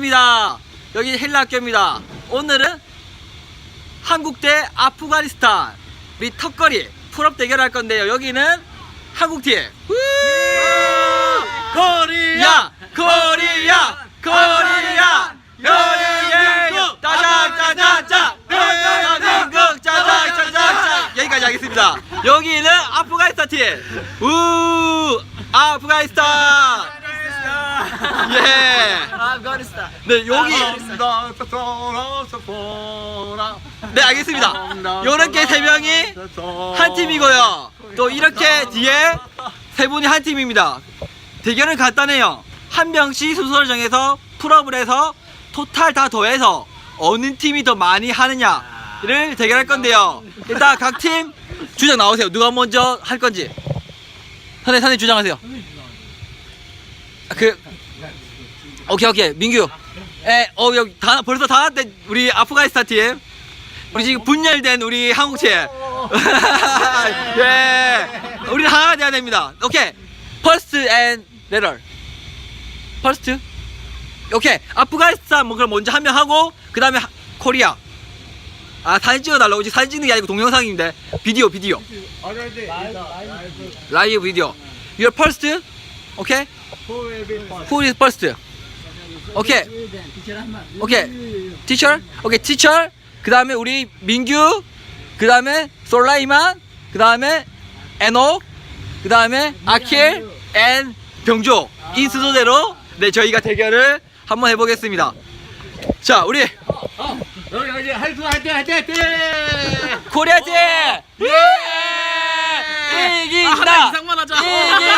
입니다. 여기 헬라 학교입니다. 오늘은 한국 대 아프가니스탄 우리 턱걸이 풀업 대결할 건데요. 여기는 한국 팀. 코리아, 코리아, 코리아, 여리예, 짜장, 짜장, 짜, 대한민국, 짜장, 짜장, 짜. 여기까지 하겠습니다. 여기는 아프가니스탄 팀. 우, 아프가니스탄. 예. 아프가니스탄. 네 여기. 네 알겠습니다. 요렇게 세 명이 한 팀이고요. 또 이렇게 뒤에 세 분이 한 팀입니다. 대결은 간단해요. 한 명씩 순서를 정해서 풀업을 해서 토탈 다 더해서 어느 팀이 더 많이 하느냐를 대결할 건데요. 일단 각 팀 주장 나오세요. 누가 먼저 할 건지. 선생 선생 주장하세요. 아, 그 오케이 오케이. 민규. 에, 어 여기 다 벌써 다 왔대 우리 아프가니스탄 팀. 우리 지금 분열된 우리 한국 팀. 예, 우리는 하나가 돼야 됩니다. 오케이. 퍼스트 앤 레럴 퍼스트 오케이. 아프가니스탄 뭐 그럼 먼저 한 명 하고 그 다음에 코리아. 아 사진 찍어달라고. 지금 사진 찍는 게 아니고 동영상인데. 비디오 비디오. 라이브 비디오. Your first? 오케이. Who is first 오케이. 오케이. 티처 오케이 티처 그 다음에 우리 민규 그 다음에 솔라이만 그 다음에 에노 그 다음에 아킬 앤 병조. 이 순서대로 네 저희가 대결을 한번 해보겠습니다. 자 우리 여기 할수 할때 할때 할때. 코리아팀 예! 이긴다! 하자.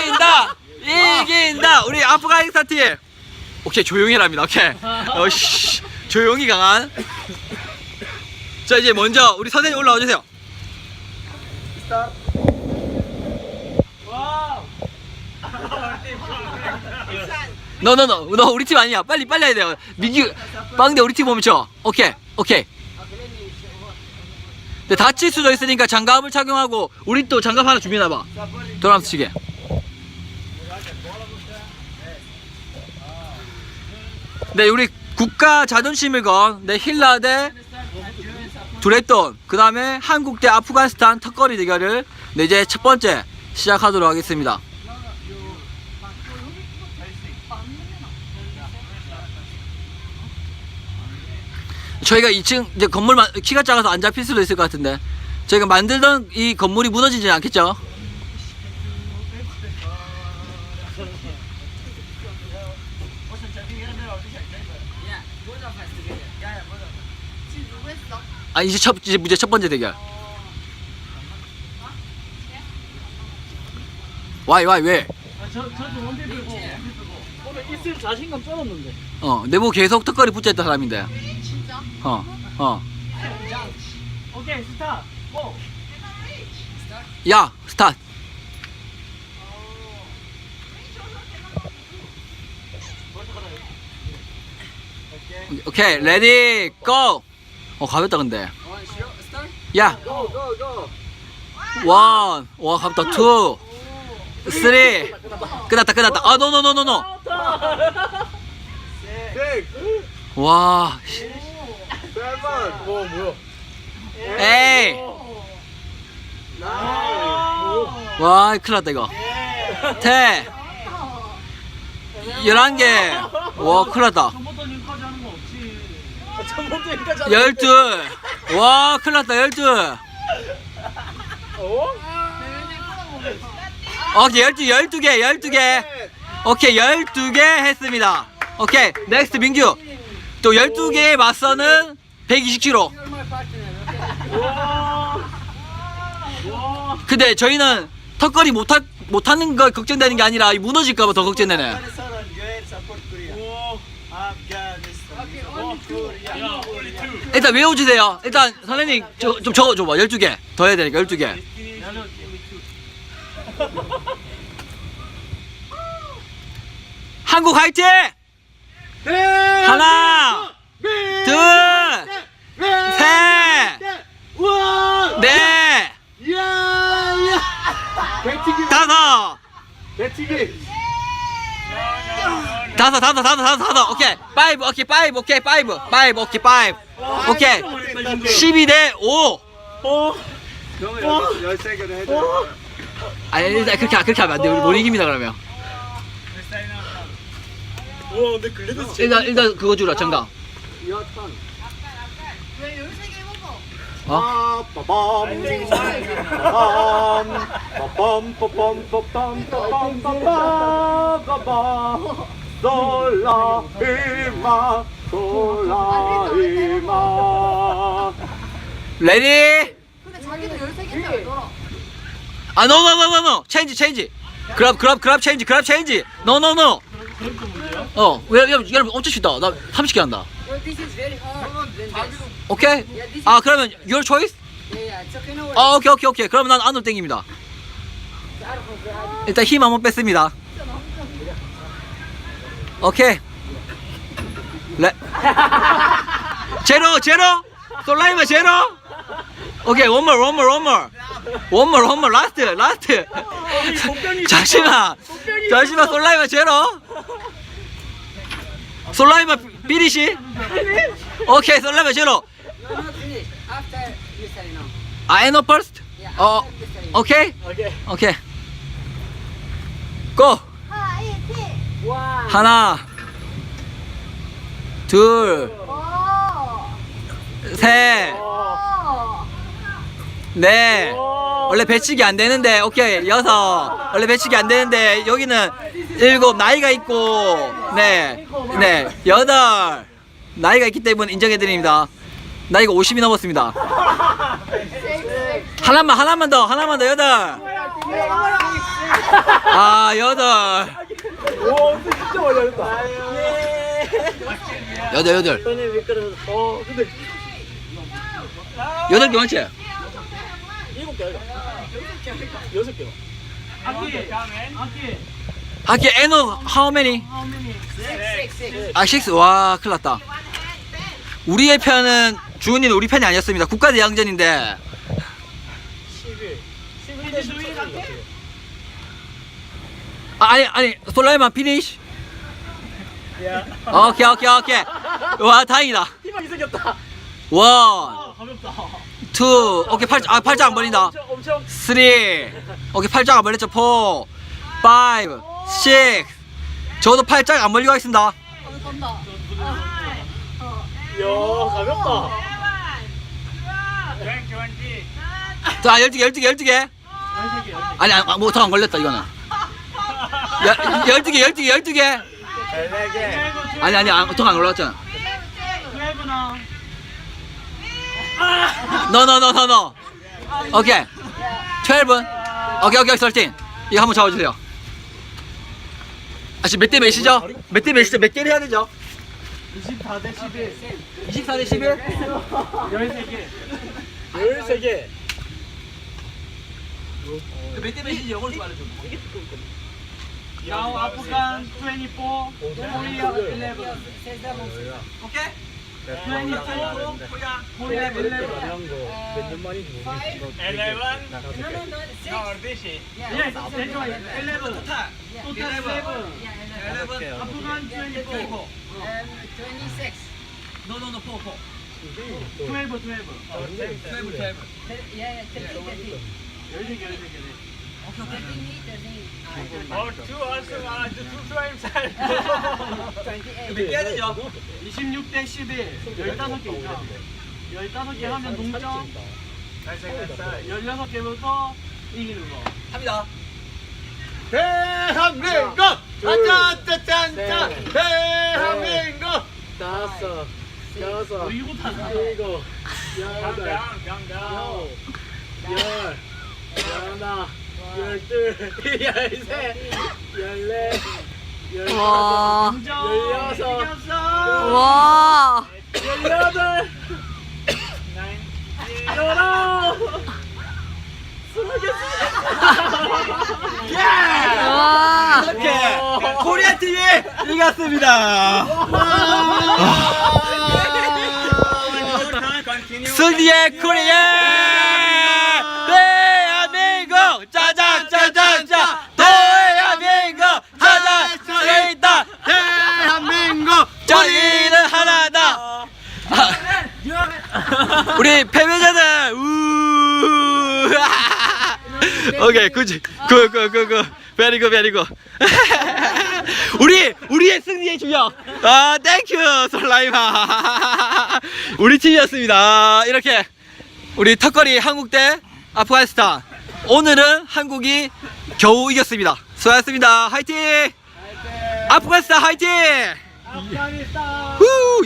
이긴다! 이긴다! 우리 아프가니스탄 팀 오케이 조용히 해랍니다. 오케이. 어 씨. 조용히 강한. 자 이제 먼저 우리 선생님 올라와 주세요. 너너너 너 우리 팀 아니야. 빨리 빨리 해야 돼요. 민규 빵대 우리 팀 멈춰 오케이 오케이. 근데 다칠 수도 있으니까 장갑을 착용하고 우리 또 장갑 하나 준비해놔봐. 돌아서 치게 네 우리 국가 자존심을 건 네, 힐라 대 두레돈 그 다음에 한국 대 아프가니스탄 턱걸이 대결을 네, 이제 첫 번째 시작하도록 하겠습니다 저희가 2층 이제 건물 만- 키가 작아서 안 잡힐 수도 있을 것 같은데 저희가 만들던 이 건물이 무너지지 않겠죠? 아 이제 첫 이제 이제 첫 번째 대결. 와이 와이 왜? 들고 오늘 있을 자신감 쩔었는데. 어 내보 계속 턱걸이 붙여있던 사람인데. 어 어. 오케이 스타. 고. 야 스타트. 오케이 레디 고. 어 가볍다 근데. 야. 원. 와 가볍다 투. 쓰리. 끝났다 끝났다. 아 노노노노노. 와. 씨. 뭐 뭐야? 에이. 와 큰일 났다 이거. 태. 11개. 와 큰일 났다. 처음부터 여기까지 하는 거 없지. 열둘. 와, 큰일 났다, 열둘. 오케이, 열두, 열두 개, 열두 개. 오케이, 열두 개 했습니다. 오케이, 넥스트 민규. 또 열두 개의 맞서는 120kg. 근데 저희는 턱걸이 못하, 못하는 걸 걱정되는 게 아니라 이 무너질까봐 더 걱정되네. 일단 외워주세요. 일단 선생님 저, 좀 적어줘봐. 12개. 더 해야 되니까 12개. 한국 화이팅! 하나, 둘, 셋, 넷. 다섯, 배치기. 다섯, 다섯 다섯 다섯 다섯 오케이 파이브 오케이 파이브 오케이 파이브 파이브 오케이 파이브 오케이 12대 5 어. 형은 어. 13개를 해줘. 어. 아니 일단 그렇게 그렇게 하면 안돼 우리 못 이깁니다 그러면 와 근데 글래드 일단 일단 그거 주라 정답 여탄. 왜 13개 먹어? 어? 빠밤. 빠밤. 빠밤. 빠밤. 빠밤. 빠밤. 빠밤. 솔라히마. 솔라히마. 레디 근데 자기도 13개인데 왜 놀아? 아노노노 노노 체인지 체인지 그랍 그랍 그랍 체인지 그랍 체인지 노노노 어 왜, 여러분 여러분 엄청 쉽다 나 30개 한다 This is very hard. Than this. 오케이 아 그러면 your choice Yeah, yeah. It's okay. No worries. 아 오케이 오케이 오케이 그러면 난 안으로 땡깁니다 일단 힘 한번 뺐습니다 오케이 레 제로 제로 솔라이마 제로 오케이 원몰 원몰 원몰 원몰 원몰 라스트 라스트 잠시만 잠시만 솔라이마 제로 솔라이마 비리시 오케이 솔라이마 제로 No, not finish. After Mr. Now. 아 퍼스트 Yeah. 어 after Mr. Now. 오케이 오케이 오케이 고 하나, 1, 티! One. 하나 둘 오! 셋, 어. 넷. 어. 원래 배치기 안 되는데, 오케이, 여섯. 원래 배치기 안 되는데, 여기는 일곱, 나이가 있고, 네, 네, 여덟. 나이가 있기 때문에 인정해드립니다. 나이가 50이 넘었습니다. 하나만, 하나만 더, 하나만 더, 여덟. 아, 여덟. 와 진짜 많이 잘했다 여덟, 여덟. 형님 미끄러 어 근데 여덟 개 맞지? 일곱 개 아이가 여섯 아키 하기, 에노, how many? Six, six. 아, 식스. 와, 큰일 났다. 우리의 편은, 주은이는 우리 편이 아니었습니다. 국가대항전인데. 11 11대 11 아, 아니, 아니, 솔라이만 피니쉬. 야 오케이, 오케이, 오케이. 와, 다행이다. 희망이 생겼다 원, 아 가볍다 투, 오케이, 팔, 아, 팔짱 안 벌린다. 엄청 엄청 쓰리, 오케이, 팔짱 안 벌렸죠. 포, 파이브, 식스. 저도 팔짱 안 벌리고 하겠습니다. 어, 간다. 이야 가볍다 자, 12개, 12개, 12개. 아니, 아니, 뭐, 더안 걸렸다, 이거는. 야, 12개, 12개, 12개. 14개 아니, 아니, 더안 걸렸잖아. No, no, no, no, no. 오케이. 12. 오케이, 오케이, 13. 이거 한번 잡아주세요. 아, 지금 몇 대 몇이죠? 몇 대 몇이죠? 몇 개를 해야 되죠? 24대 11 24 대 11? 13개 13개 몇 대 몇인지 영어로 좀 알려줘. Now Afghan 24, Korea 11. Okay? 24, Korea 11. Eleven. No, no, no. Six. Nordishi. Yes, that's right. 11. Total 7. 11. Eleven. Afghan 24. Um, 26. No, no, no, 4, 4. 12, 12. 12, 12. Yeah, yeah, 13, 13. 13, 13. Or two also, uh, two times. 28. 몇개 해야 되죠? 26대 11 15개니까 15개 하면 동점 16개부터 이기는 거 합니다. 대한민국! 짠짠짠짠! 대한민국! 다섯 여섯 일곱 일곱 여덟 아홉 열둘 열셋 열넷 와. 열다섯 열여섯 와. 열여덟 열아홉 스무 개 와. 이렇게 코리아 팀이 이겼습니다. 승리의 코리아! 대한민국! 짜잔, 짜잔, 짜! 대한민국! 짜잔, 수 있다! 대한민국! 우리 패배자들 우. 오케이 굿 굿굿굿굿 베리굿 베리굿 우리 우리의 승리의 주역. 아 땡큐 솔라이마. 우리 팀이었습니다. 이렇게 우리 턱걸이 한국 대 아프가니스탄. 오늘은 한국이 겨우 이겼습니다. 수고하셨습니다. 화이팅! 아프가니스탄 화이팅! 아프가니스탄! 후